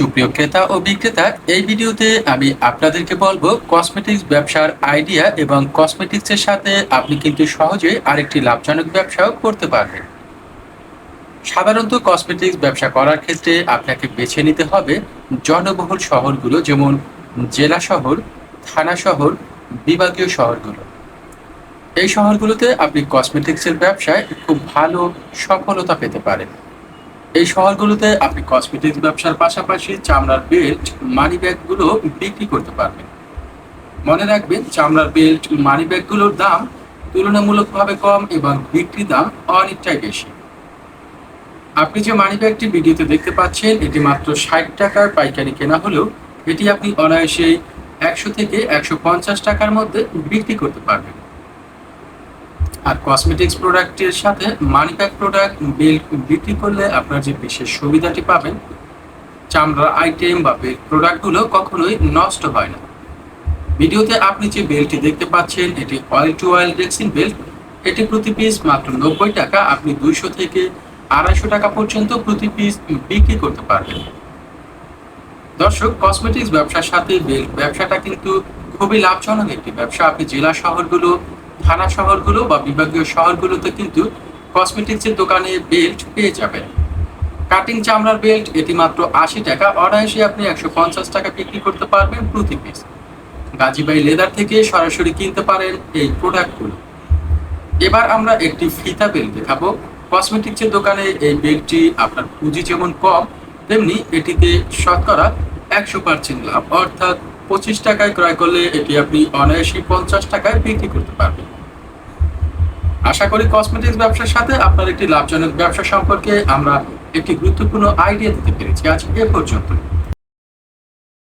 সুপ্রিয় ক্রেতা ও বিক্রেতা, এই ভিডিওতে আমি আপনাদেরকে বলব কসমেটিক্স ব্যবসার আইডিয়া এবং কসমেটিক্সের সাথে আপনি কিন্তু সহজে আরেকটি লাভজনক ব্যবসাও করতে পারবেন। সাধারণত কসমেটিক্স ব্যবসা করার ক্ষেত্রে আপনাকে বেছে নিতে হবে জনবহুল শহরগুলো, যেমন জেলা শহর, থানা শহর, বিভাগীয় শহরগুলো। এই শহরগুলোতে আপনি কসমেটিক্সের ব্যবসায় খুব ভালো সফলতা পেতে পারেন। এই শহরগুলোতে আপনি কসমেটিক্স ব্যবসার পাশাপাশি চামড়ার বেল্ট মানি ব্যাগগুলো বিক্রি করতে পারবেন। মনে রাখবেন, চামড়ার বেল্ট মানি ব্যাগগুলোর দাম তুলনামূলকভাবে কম এবং বিক্রি দাম অনেকটাই বেশি। আপনি যে মানি ব্যাগটি ভিডিওতে দেখতে পাচ্ছেন, এটি মাত্র ষাট টাকার পাইকারি কেনা হলেও এটি আপনি অনায়াসেই একশো থেকে একশো পঞ্চাশ টাকার মধ্যে বিক্রি করতে পারবেন। আর কসমেটিক্স প্রোডাক্টের সাথে মানি ব্যাগ প্রোডাক্ট বিক্রি করলে আপনার যে বিশেষ সুবিধাটি পাবেন, চামড়ার আইটেম বা বেল্ট প্রোডাক্টগুলো কখনোই নষ্ট হয় না। ভিডিওতে আপনি যে বেল্টটি দেখতে পাচ্ছেন, এটি oil to oil rexine belt এটি প্রতি পিস মাত্র নব্বই টাকা, আপনি দুইশো থেকে আড়াইশো টাকা পর্যন্ত প্রতি পিস বিক্রি করতে পারবেন। দর্শক কসমেটিক্স ব্যবসার সাথে বেল্ট ব্যবসাটা কিন্তু খুবই লাভজনক একটি ব্যবসা। আপনি জেলা শহরগুলো থানা শহরগুলো বা বিভাগীয় শহরগুলোতে কিন্তু কসমেটিক্সের দোকানে বেল্ট পেয়ে যাবেন। কাটিং চামড়ার বেল্ট এটি মাত্র আশি টাকা, অনায়াসে আপনি একশো পঞ্চাশ টাকা বিক্রি করতে পারবেন প্রতি পিস গাজীবাই লেদার থেকে সরাসরি কিনতে পারেন এই প্রোডাক্টগুলো এবার আমরা একটি ফিতা বেল্ট দেখাবো। কসমেটিক্সের দোকানে এই বেল্টটি আপনার পুঁজি যেমন কম, তেমনি এটিতে শতকরা একশো পার্সেন্ট লাভ, অর্থাৎ পঁচিশ টাকায় ক্রয় করলে এটি আপনি অনায়াসি পঞ্চাশ টাকায় বিক্রি করতে পারবেন। আশা করি কসমেটিক্স ব্যবসার সাথে আপনার একটি লাভজনক ব্যবসা সম্পর্কে আমরা একটি গুরুত্বপূর্ণ আইডিয়া দিতে পেরেছি। আজ এ পর্যন্ত